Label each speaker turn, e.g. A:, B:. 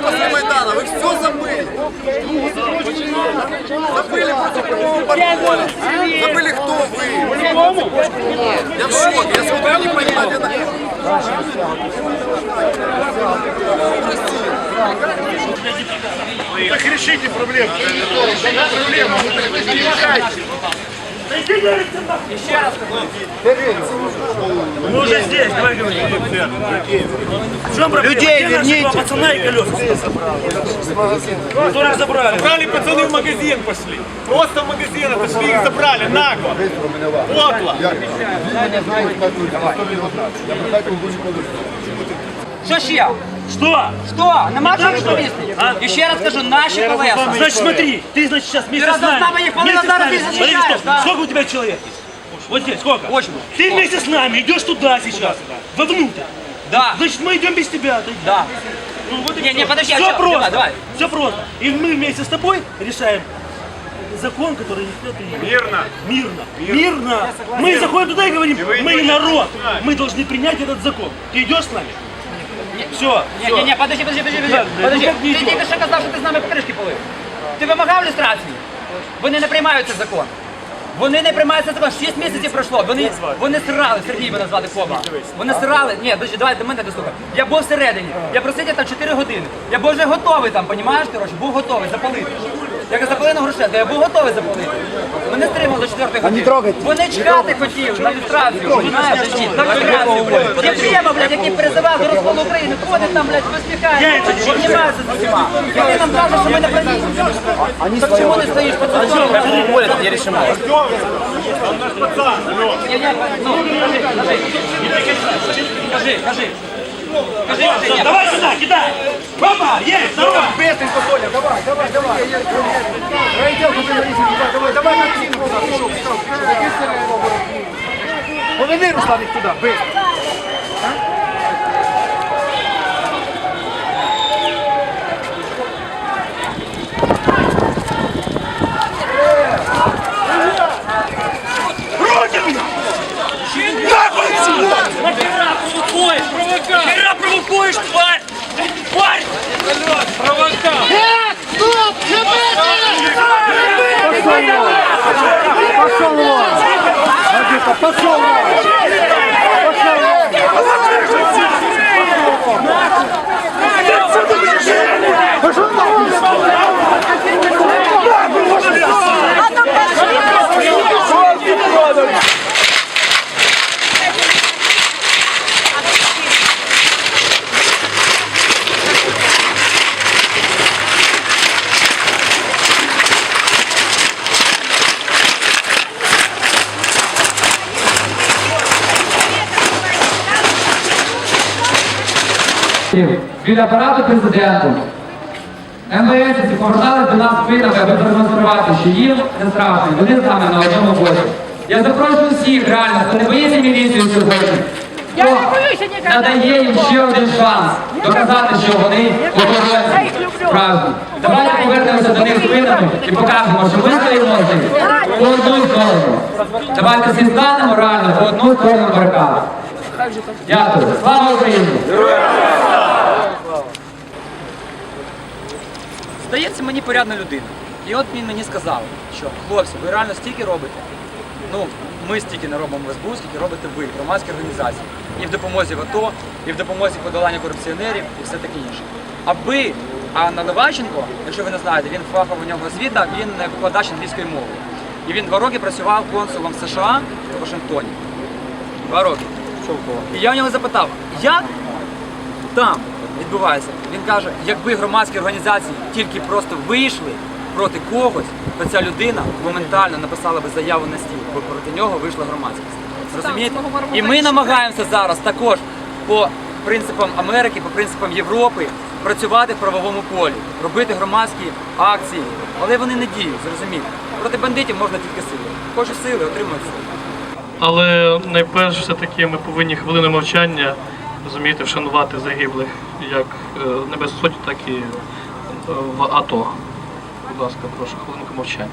A: после Майдана, вы все забыли. Забыли против кого боролись. Забыли, кто вы. Я в шоке, я смотрю, не понимаю, это...
B: Так решите проблему. Проблема. Не мешайте. Мы уже здесь, давай говори. В чем проблема? Людей верните. Пацана и колеса. Которых забрали.
C: Забрали пацаны в магазин пошли. Просто в магазин отошли, их забрали нагло. Подло.
D: Що ще?
B: Что?
D: Що? Нема що
B: Так,
D: відповісти?
B: а?
D: І ще раз кажу, наші колеса.
B: Значит, смотри, ты, значит, сейчас вместе
D: Ты
B: с нами.
D: разнознавание их
B: вместе с
D: половина
B: нами.
D: здесь
B: Смотри,
D: защищаешь,
B: стоп.
D: да.
B: Сколько у тебя человек есть? Вот здесь, сколько?
D: Очень.
B: Ты вместе с нами идешь туда сейчас, вовнутрь.
D: Да,
B: Значит, мы идем без тебя. Ты-
D: да.
B: Ну, вот и
D: Не,
B: всё.
D: не, подожди, а
B: Все
D: чё?
B: просто.
D: Давай, давай.
B: Все просто. И мы вместе с тобой решаем закон, который никто принимает.
C: Мирно.
B: Мирно. Мирно. Мы заходим туда и говорим,
C: вы
B: мы
C: идете
B: народ.
C: туда.
B: Мы должны принять этот закон. Ты идешь с нами? Все.
D: Ні, ні, ні, подожди, подожди, подожди, подожди.
B: ну
D: Подожди, ти тільки що казав, що ти з нами покришки полив. Ти вимагав люстрації? Вони не приймають цей закон. Вони не приймають цей закон. Шість місяців пройшло. Вони, вони срали, Сергій мене звати Коба. Вони срали. Ні, подожди, давай до мене дослухай. Я був всередині. Я просидів там 4 години. Я був вже готовий там, понімаєш, коротше, був готовий запалити. Як запалив на Грушевська, я був готовий запалити. Мене стримали 4 години. Вони чекати хотіли на люстрацію, понімаєш? На люстрацію. Єфрема, блядь, який призивав до розколу України, ходить там, блядь, посміхається, обнімається з усіма. Ти нам кажеш, що ми не праві. Так чому не стоїш по цьому? Я рішимаю. Я, я, ну, кажи, кажи, кажи.
B: Давай сюда, кидай. Опа, есть, здорово.
A: Быстрый, Коля, давай, давай, давай. Райдел, давай, давай на цінку. Пішов, пішов, пішов. Поведи, Руслан, їх туди, быстро.
B: Пошел! Пошел! Пошел! Пошел!
E: Біля апарату президента. МВС повертались до нас спинами, аби продемонструвати, що їм не страшно, вони з нами на одному боці. Я запрошую всіх, реально, хто не боїться міліцію сьогодні, хто надає їм ще один шанс доказати, що вони побороться справді. Давайте повернемося до них спинами і покажемо, що ми стоїмо з ними по одну сторону. Давайте всі станемо реально по одну сторону барикади. Дякую. Слава Україні!
D: Здається, мені порядна людина. І от він мені сказав, що хлопці, ви реально стільки робите. Ну, ми стільки не робимо в СБУ, скільки робите ви, громадські організації. І в допомозі в АТО, і в допомозі подолання корупціонерів, і все таке інше. Аби, а Наливайченко, якщо ви не знаєте, він фахова у нього освіта, він викладач англійської мови. І він два роки працював консулом США в Вашингтоні. Два роки. І я у нього запитав, як там відбувається. Він каже, якби громадські організації тільки просто вийшли проти когось, то ця людина моментально написала би заяву на стіл, бо проти нього вийшла громадськість. Розумієте? І ми намагаємося зараз також по принципам Америки, по принципам Європи працювати в правовому полі, робити громадські акції, але вони не діють, зрозумієте. Проти бандитів можна тільки сили. Хочеш сили, отримують сили.
F: Але найперше все-таки ми повинні хвилину мовчання розумієте, вшанувати загиблих як е, Небесній Сотні, так і е, в АТО. Будь ласка, прошу хвилинку мовчання.